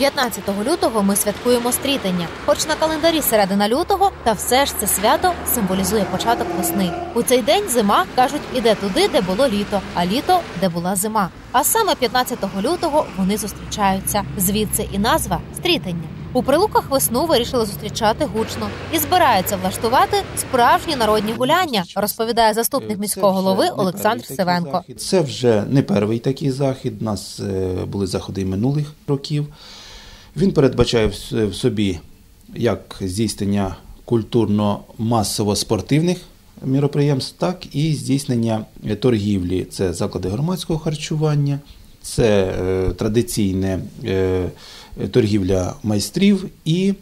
15 лютого ми святкуємо стрітення. Хоч на календарі середина лютого, та все ж це свято символізує початок весни. У цей день зима кажуть іде туди, де було літо, а літо де була зима. А саме 15 лютого вони зустрічаються. Звідси і назва стрітення. У прилуках весну вирішили зустрічати гучно і збираються влаштувати справжні народні гуляння, розповідає заступник міського голови Олександр Севенко. Це вже не перший такий захід. У нас е, були заходи минулих років. Він передбачає в собі як здійснення культурно-масово-спортивних міроприємств, так і здійснення е, торгівлі. Це заклади громадського харчування, це е, традиційне е, торгівля майстрів і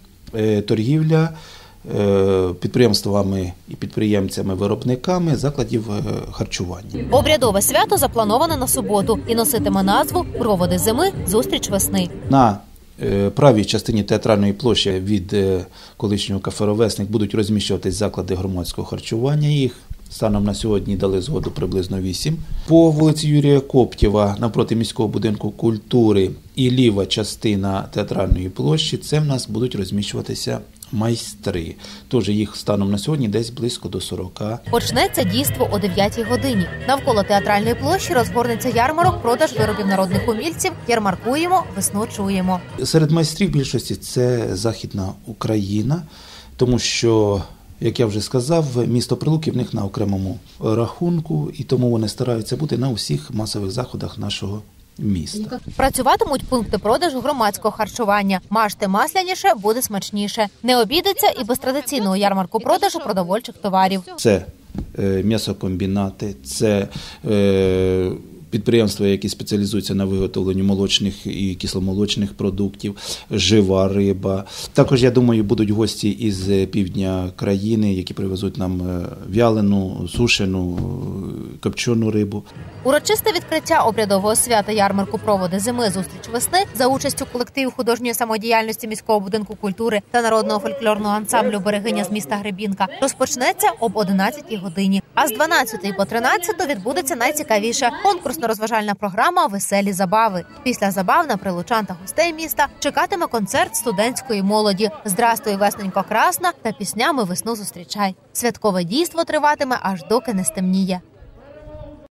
торгівля підприємствами і підприємцями-виробниками закладів харчування. Обрядове свято заплановане на суботу і носитиме назву Проводи зими зустріч весни. На правій частині театральної площі від е, колишнього кафе «Ровесник» будуть розміщуватись заклади громадського харчування. Їх станом на сьогодні дали згоду приблизно 8. По вулиці Юрія Коптєва навпроти міського будинку культури і ліва частина театральної площі це в нас будуть розміщуватися майстри. Тож їх станом на сьогодні десь близько до 40. Почнеться дійство о 9 годині. Навколо театральної площі розгорнеться ярмарок, продаж виробів народних умільців. Ярмаркуємо, весну чуємо. Серед майстрів більшості це Західна Україна, тому що, як я вже сказав, місто Прилуки в них на окремому рахунку, і тому вони стараються бути на усіх масових заходах нашого міста. Працюватимуть пункти продажу громадського харчування. Мажте масляніше, буде смачніше. Не обійдеться і без традиційного ярмарку продажу продовольчих товарів. Це е, м'ясокомбінати, це е, підприємства, які спеціалізуються на виготовленні молочних і кисломолочних продуктів, жива риба. Також, я думаю, будуть гості із е, півдня країни, які привезуть нам е, вялену, сушену, е, копчену рибу. Урочисте відкриття обрядового свята ярмарку проводи зими зустріч весни за участю колективів художньої самодіяльності міського будинку культури та народного фольклорного ансамблю берегиня з міста Гребінка розпочнеться об 11 годині. А з 12 по 13 відбудеться найцікавіше конкурсно-розважальна програма Веселі забави. Після забав на прилучан та гостей міста чекатиме концерт студентської молоді Здрастуй, весненько красна та піснями весну зустрічай. Святкове дійство триватиме аж доки не стемніє.